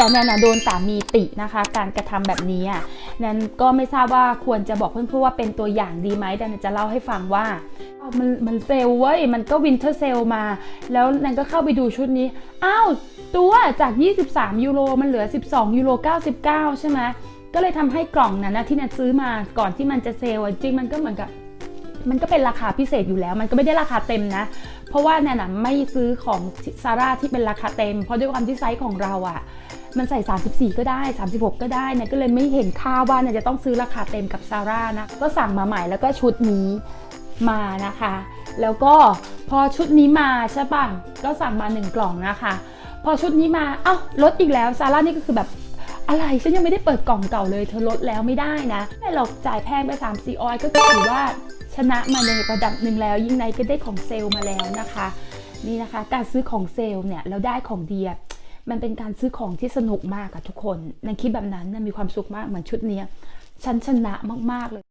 แต่แนนนะโดนสามีตินะคะ การกระทำแบบนี้อะแนนก็ไม่ทราบว่าควรจะบอกเพื่อนๆว่าเป็นตัวอย่างดีไหมแต่แนนจะเล่าให้ฟังว่ามันมันเซลเว้ย มันก็วินเทอร์เซลมา แล้วแนนก็เข้าไปดูชุดนี้ อ้าว ตัวจาก 23 ยูโร มันเหลือ 12 ยูโร 99 ใช่ไหมก็เลยทำให้กล่องนั้นนะที่แนนซื้อมาก่อนที่มันจะเซลจริงมันก็เหมือนกับมันก็เป็นราคาพิเศษอยู่แล้ว มันก็ไม่ได้ราคาเต็มนะ เพราะว่าแนนนะไม่ซื้อของซาร่าที่เป็นราคาเต็ม เพราะด้วยความที่ไซส์ของเราอะ่ะ มันใส่ 34 ก็ได้ 36 ก็ได้เนี่ยก็เลยไม่เห็นค่าว่าเนี่ยจะต้องซื้อราคาเต็มกับซาร่านะ ก็สั่งมาใหม่แล้วก็ชุดนี้มานะคะ แล้วก็พอชุดนี้มาใช่ป่ะก็สั่งมา 1 กล่องนะคะ พอชุดนี้มา เอ้าลดอีกแล้วซาร่านี่ก็คือแบบอะไรฉันยังไม่ได้เปิดกล่องเก่าเลย เธอลดแล้วไม่ได้นะแต่เราจ่ายแพงไป3 4ออยก็ถือว่าชนะมาในระดับหนึ่งแล้ว ยิ่งในก็ได้ของเซลล์มาแล้วนะคะ นี่นะคะ การซื้อของเซลล์เนี่ยแล้วได้ของดีอะ มันเป็นการซื้อของที่สนุกมากอะทุกคนนันคิดแบบนั้นนะมีความสุขมากเหมือนชุดนี้ฉันชนะมากๆเลย